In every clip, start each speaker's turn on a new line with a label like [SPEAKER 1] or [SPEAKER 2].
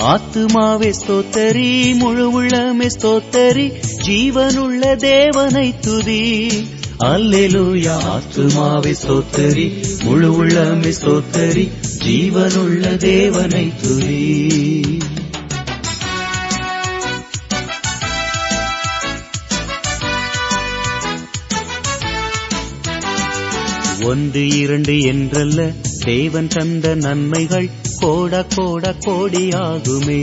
[SPEAKER 1] ஆத்துமாவே ஸ்தோத்தரி முழு உள்ளமே ஸ்தோத்தரி ஜீவனுள்ள தேவனை துதி. அல்லேலூயா ஆத்துமாவே ஸ்தோத்தரி முழு உள்ளமே ஸ்தோத்தரி ஜீவனுள்ள தேவனை துதி. ஒன்று இரண்டு என்றல்ல தேவன் தந்த நன்மைகள் கோட கோட கோடியாகுமே.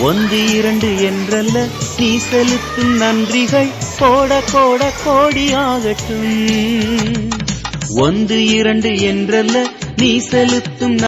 [SPEAKER 1] ஒன்று இரண்டு என்றல்ல நீ செலுத்தும் நன்றிகள் கோட கோட கோடியாகட்டும். ஒன்று இரண்டு என்றல்ல நீ செலுத்தும்